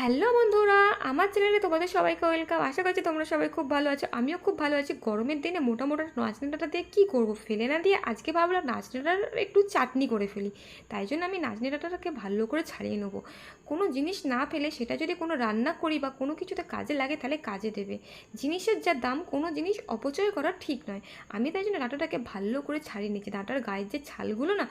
Hello বন্ধুরা, আমার চ্যানেলে তোমাদের সবাইকে ওয়েলকাম। আশা করছি তোমরা সবাই খুব ভালো আছো, আমিও খুব ভালো আছি। গরমের দিনে মোটা মোটা নাচনিটাটা দিয়ে কী করব? ফেলে না দিয়ে আজকে ভাবলাম নাচনিটার একটু চাটনি করে ফেলি। তাই জন্য আমি নাচনিটাটাকে ভালো করে ছাড়িয়ে নেব। কোনো জিনিস না ফেলে সেটা যদি কোনো রান্না করি বা কোনো কিছুতে কাজে লাগে তাহলে কাজে দেবে। জিনিসের যা দাম, কোনো জিনিস অপচয় করা ঠিক নয়। আমি তাই জন্য ডাঁটাটাকে ভালো করে ছাড়িয়ে নিচ্ছি। ডাঁটার গায়ের যে ছালগুলো না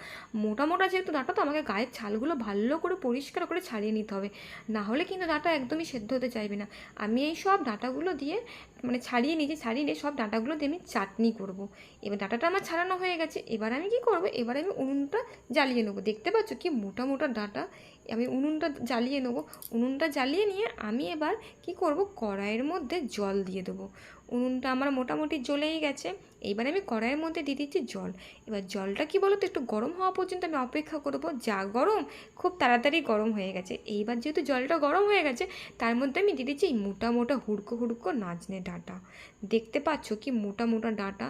মোটা মোটা যেহেতু ডাঁটা তো আমাকে গায়ের ছালগুলো ভালো করে পরিষ্কার করে ছাড়িয়ে নিতে হবে। না হলে কিন্তু ডাঁটা একদমই সেদ্ধ হতে চাইবে না। আমি এই সব ডাঁটাগুলো দিয়ে মানে ছাড়িয়ে নিজে ছাড়িয়ে নিয়ে সব ডাঁটাগুলো দিয়ে আমি চাটনি করব। এবার ডাঁটাটা আমার ছাড়ানো হয়ে গেছে। এবার আমি কি করব? এবার আমি উনুনটা জ্বালিয়ে নেব। দেখতে পাচ্ছ কি মোটা মোটা ডাঁটা। আমি উনুনটা জ্বালিয়ে নেব। উনুনটা জ্বালিয়ে নিয়ে আমি এবার কি করব? কড়াইয়ের মধ্যে জল দিয়ে দেবো। উনুনটা আমার মোটামুটি জ্বলেই গেছে। এইবার আমি কড়াইয়ের মধ্যে দিয়ে দিচ্ছি জল। এবার জলটা কি বলো তো একটু গরম হওয়া পর্যন্ত আমি অপেক্ষা করব। যা গরম, খুব তাড়াতাড়ি গরম হয়ে গেছে। এইবার যেহেতু জলটা গরম হয়ে গেছে, তার মধ্যে আমি দিয়ে দিচ্ছি মোটা মোটা হুড়কো হুড়কো নাচনে ডাঁটা। দেখতে পাচ্ছ কি মোটা মোটা ডাঁটা?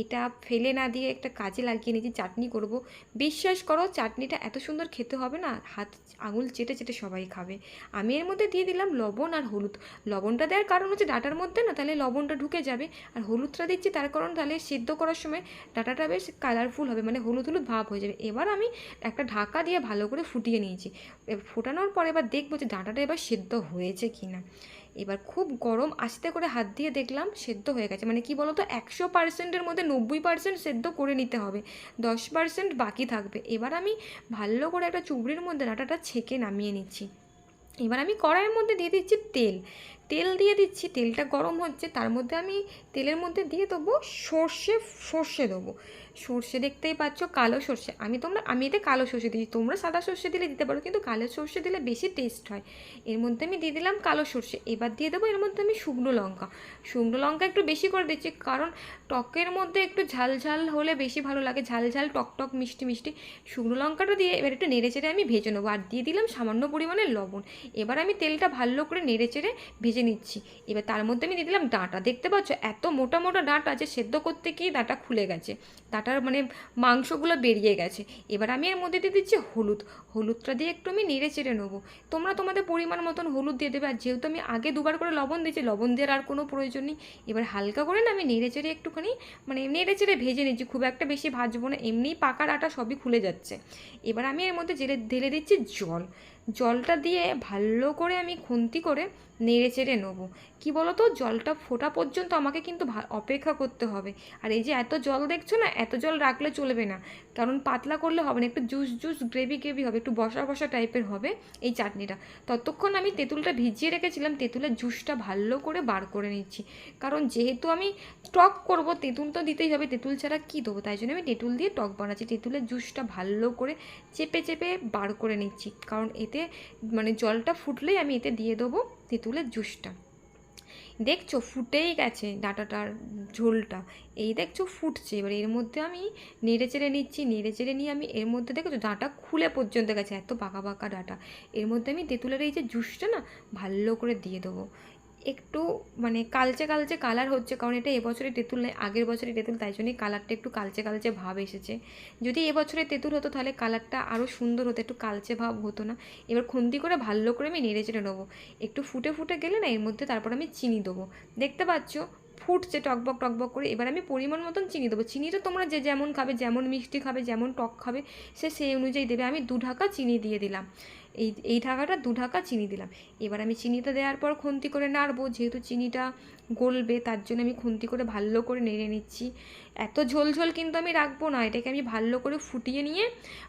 এটা ফেলে না দিয়ে একটা কাজে লাগিয়ে নিয়েছি চাটনি করব। বিশ্বাস করো, চাটনিটা এত সুন্দর খেতে হবে না। হাত আঙুল চেটে চেটে সবাই খাবে। আমি এর মধ্যে দিয়ে দিলাম লবণ আর হলুদ। লবণটা দেওয়ার কারণ হচ্ছে ডাটার মধ্যে না তাহলে লবণটা ঢুকে যাবে। আর হলুদটা দিচ্ছি তার কারণ তাহলে সিদ্ধ করার সময় ডাটাটা বেশ কালারফুল হবে মানে হলুদ হলুদ ভাব হয়ে যাবে। এবার আমি একটা ঢাকা দিয়ে ভালো করে ফুটিয়ে নিয়েছি। ফোটানোর পর এবার দেখব যে ডাটাটা এবার সেদ্ধ হয়েছে কি না এবার খুব গরম, আস্তে করে হাত দিয়ে দেখলাম সেদ্ধ হয়ে গেছে। মানে কি বলতো, একশো পার্সেন্টের মধ্যে নব্বই পার্সেন্ট সেদ্ধ করে নিতে হবে, দশ পার্সেন্ট বাকি থাকবে। এবার আমি ভালো করে একটা চুবড়ির মধ্যে ডাটাটা ছেঁকে নামিয়ে নিচ্ছি। এবার আমি কড়াইয়ের মধ্যে দিয়ে দিচ্ছি তেল। তেল দিয়ে দিচ্ছি, তেলটা গরম হচ্ছে, তার মধ্যে আমি তেলের মধ্যে দিয়ে দেবো সর্ষে সর্ষে দেবো। সর্ষে দেখতেই পাচ্ছ কালো সর্ষে। আমি তোমরা, আমি এতে কালো সর্ষে দিই। তোমরা সাদা সর্ষে দিলে দিতে পারো, কিন্তু কালো সর্ষে দিলে বেশি টেস্ট হয়। এর মধ্যে আমি দিয়ে দিলাম কালো সর্ষে। এবার দিয়ে দেবো এর মধ্যে আমি শুকনো লঙ্কা। শুকনো লঙ্কা একটু বেশি করে দিচ্ছি, কারণ টকের মধ্যে একটু ঝাল ঝাল হলে বেশি ভালো লাগে, ঝাল ঝাল, টক টক, মিষ্টি মিষ্টি। শুকনো লঙ্কাটা দিয়ে এবার একটু নেড়ে চেড়ে আমি ভেজে নেব। আর দিয়ে দিলাম সামান্য পরিমাণে লবণ। এবার আমি তেলটা ভালো করে নেড়ে চেড়ে ভেজে নিচ্ছি। এবার তার মধ্যে আমি দিয়ে দিলাম ডাঁটা। দেখতে পাচ্ছ? এত মোটা মোটা ডাঁটা যে সেদ্ধ করতে গিয়ে ডাঁটা খুলে গেছে। ডাঁটার মানে মাংসগুলো বেরিয়ে গেছে। এবার আমি এর মধ্যে দিয়ে দিচ্ছি হলুদ। হলুদটা দিয়ে একটু আমি নেড়ে চেড়ে নেব। তোমরা তোমাদের পরিমাণ মতন হলুদ দিয়ে দেবে। আর যেহেতু আমি আগে দুবার করে লবণ দিয়েছি, লবণ দেওয়ার আর কোনো প্রয়োজন নেই। এবার হালকা করে না আমি নেড়ে চেড়ে একটুখানি মানে নেড়ে চেড়ে ভেজে নিচ্ছি। খুব একটা বেশি ভাজবো না। এমনিই পাকা ডাঁটা সবই খুলে যাচ্ছে। এবার আমি এর মধ্যে জেলে ঢেলে দিচ্ছি জল। জলটা দিয়ে ভালো করে আমি খুন্তি করে নেড়ে চেড়ে নেব। কী বলো তো জলটা ফোটা পর্যন্ত আমাকে কিন্তু অপেক্ষা করতে হবে। আর এই যে এত জল দেখছ না? এত জল রাখলে চলবে না। কারণ পাতলা করলে হবে না, একটু জুস জুস গ্রেভি গ্রেভি হবে, একটু বসা বসা টাইপের হবে এই চাটনিটা। ততক্ষণ আমি তেঁতুলটা ভিজিয়ে রেখেছিলাম, তেঁতুলের জুসটা ভালো করে বার করে নিচ্ছি। কারণ যেহেতু আমি টক করব, তেঁতুল তো দিতেই হবে, তেঁতুল ছাড়া কী দেবো? তাই জন্য আমি তেঁতুল দিয়ে টক বানাচ্ছি। তেঁতুলের জুসটা ভালো করে চেপে চেপে বার করে নিচ্ছি। কারণ এতে মানে জলটা ফুটলেই আমি এতে দিয়ে দেবো তেঁতুলের জুসটা। দেখছ ফুটেই গেছে ডাটাটার ঝোলটা। এই দেখছ ফুটছে, এবার এর মধ্যে আমি নেড়ে চেড়ে নিচ্ছি, নেড়ে চেড়ে নিয়ে আমি এর মধ্যে দেখেছ ডাঁটা খুলে পর্যন্ত গেছে, এত পাকা পাকা ডাটা। এর মধ্যে আমি তেঁতুলের এই যে জুসটা না ভালো করে দিয়ে দেবো। একটু মানে কালচে কালচে কালার হচ্ছে, কারণ এটা এবছরে তেঁতুল নয়, আগের বছরে তেঁতুল, তাই জন্যই কালারটা একটু কালচে কালচে ভাব এসেছে। যদি এবছরে তেঁতুল হতো তাহলে কালারটা আরও সুন্দর হতো, একটু কালচে ভাব হতো না। এবার খুন্তি করে ভালো করে আমি নেড়ে চেড়ে নেব। একটু ফুটে ফুটে গেলে না, এর মধ্যে তারপর আমি চিনি দেবো। দেখতে পাচ্ছ, ফুটছে টকবক টকবক করে, এবার আমি পরিমাণ মতন চিনি দেবো। চিনিটা তোমরা যে যেমন খাবে, যেমন মিষ্টি খাবে, যেমন টক খাবে, সে সেই অনুযায়ী দেবে। আমি দু ঢাকা চিনি দিয়ে দিলাম। এই এই ঢাকাটা দু ঢাকা চিনি দিলাম। এবার আমি চিনিটা দেওয়ার পর খুন্তি করে নাড়বো। যেহেতু চিনিটা গলবে, তার জন্য আমি খুন্তি করে ভালো করে নেড়ে নিচ্ছি। এত ঝোল ঝোল কিন্তু আমি রাখব না। এটাকে আমি ভালো করে ফুটিয়ে নিয়ে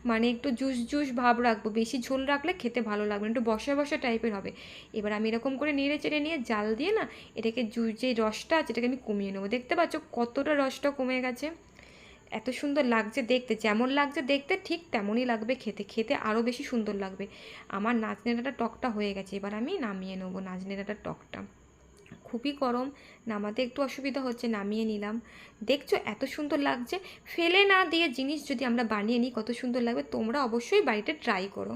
মানে একটু জুস জুস ভাব রাখব। বেশি ঝোল রাখলে খেতে ভালো লাগবে একটু বসা বসা টাইপের হবে। এবার আমি এরকম করে নেড়ে চেড়ে নিয়ে জাল দিয়ে না, এটাকে জুস যে রসটা আছে, এটাকে আমি কমিয়ে নেব। দেখতে পাচ্ছ কতটা রসটা কমে গেছে। এত সুন্দর লাগছে দেখতে, যেমন লাগছে দেখতে ঠিক তেমনই লাগবে খেতে খেতে আরও বেশি সুন্দর লাগবে। আমার নাচনেটাটা টকটা হয়ে গেছে, এবার আমি নামিয়ে নেব নাচনেটাটার টকটা। খুবই গরম, নামাতে একটু অসুবিধা হচ্ছে, নামিয়ে নিলাম। দেখছ এত সুন্দর লাগছে, ফেলে না দিয়ে জিনিস যদি আমরা বানিয়ে নিই কত সুন্দর লাগবে, তোমরা অবশ্যই বাড়িতে ট্রাই করো।